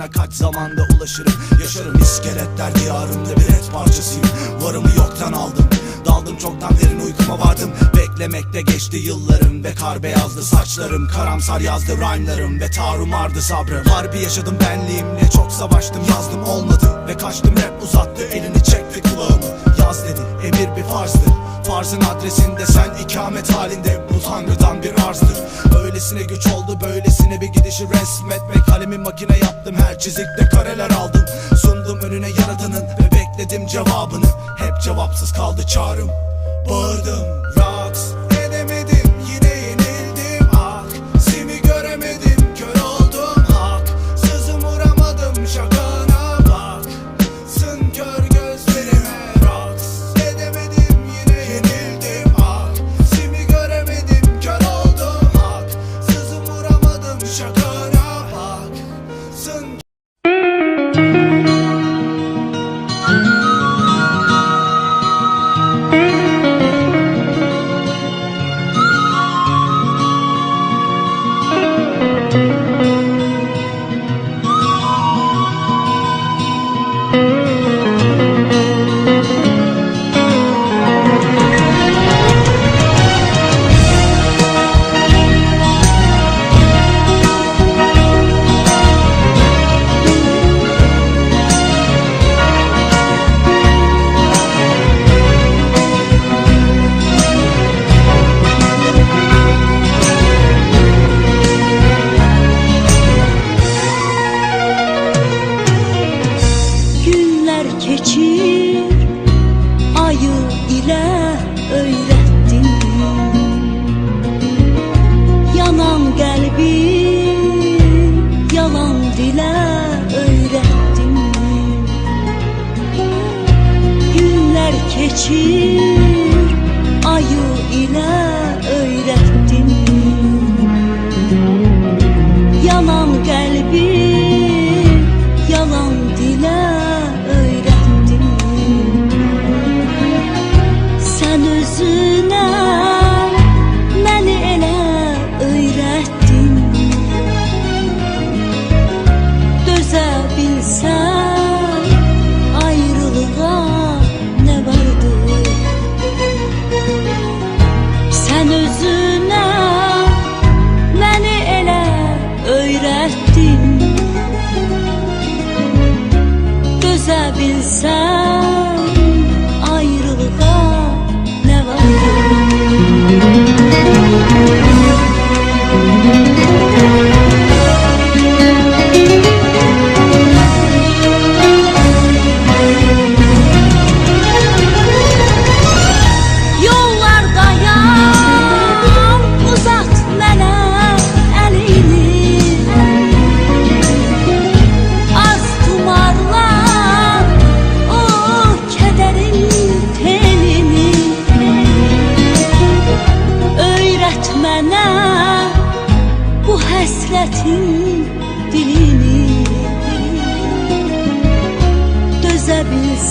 diyarına kaç zamanda ulaşırım? Yaşarım iskeletler diyarında bir et parçasıyım. Varımı yoktan aldım. Daldım çoktan derin uykuma vardım. Beklemekte geçti yıllarım Ve kar beyazdı saçlarım. Karamsar yazdı rhyme'larım Ve tarumardı sabrım. Harbi yaşadım benliğimle Çok savaştım. Yazdım olmadı Ve kaçtım. Rap uzattı elini çekti kulağımı Yaz dedi emir bir farzdı Farzın adresinde sen ikamet halinde. Bu tanrıdan bir arzdır. Öylesine güç oldu böylesine bir gidişi resmetmek. Kalemi makine yaptım her çizikte kareler aldım. Sundum önüne yaradanın ve bekledim cevabını. Hep cevapsız kaldı çağrım. Bağırdım raks Sen özüne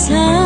사랑